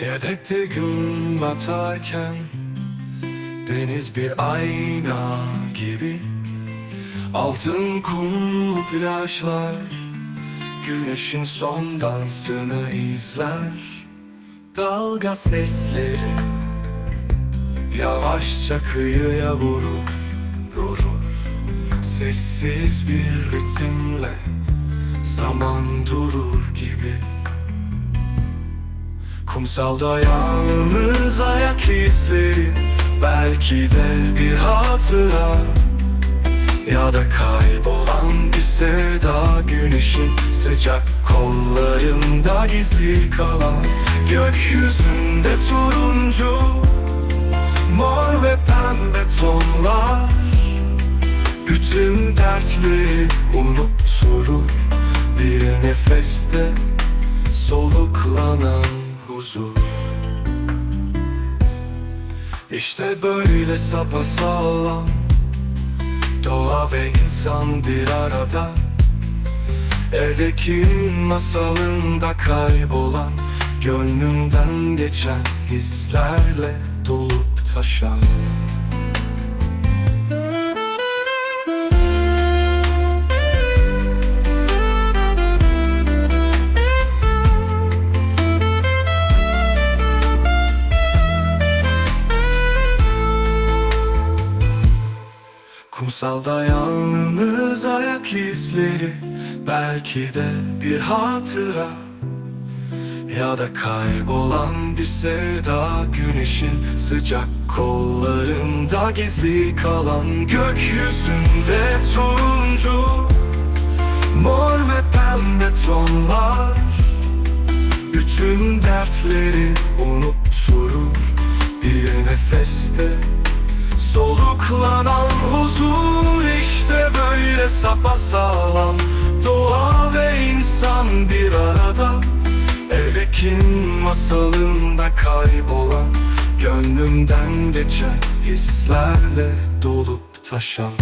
Yedekte gün batarken Deniz bir ayna gibi. Altın kum plajlar Güneşin son dansını izler. Dalga sesleri Yavaşça kıyıya vurur, vurur. Sessiz bir ritimle Zaman durur gibi Kumsalda yalnız ayak izleri Belki de bir hatıra. Ya da kaybolan bir sevda Güneşin sıcak kollarında gizli kalan Gökyüzünde turuncu Mor ve pembe tonlar. Bütün dertleri unutturur Bir nefeste soluklanan huzur İşte böyle sapasağlam Doğa ve insan bir arada. Evdeki masalında kaybolan Gönlümden geçen hislerle dolup taşan Kumsalda yalnız ayak izleri Belki de bir hatıra. Ya da kaybolan bir sevda Güneşin sıcak kollarında gizli kalan Gökyüzünde turuncu Mor ve pembe tonlar. Bütün dertleri unutturur Bir nefeste Soluklanan huzur işte böyle sapasağlam Doğa ve insan bir arada Evdekin masalında kaybolan Gönlümden geçen hislerle dolup taşan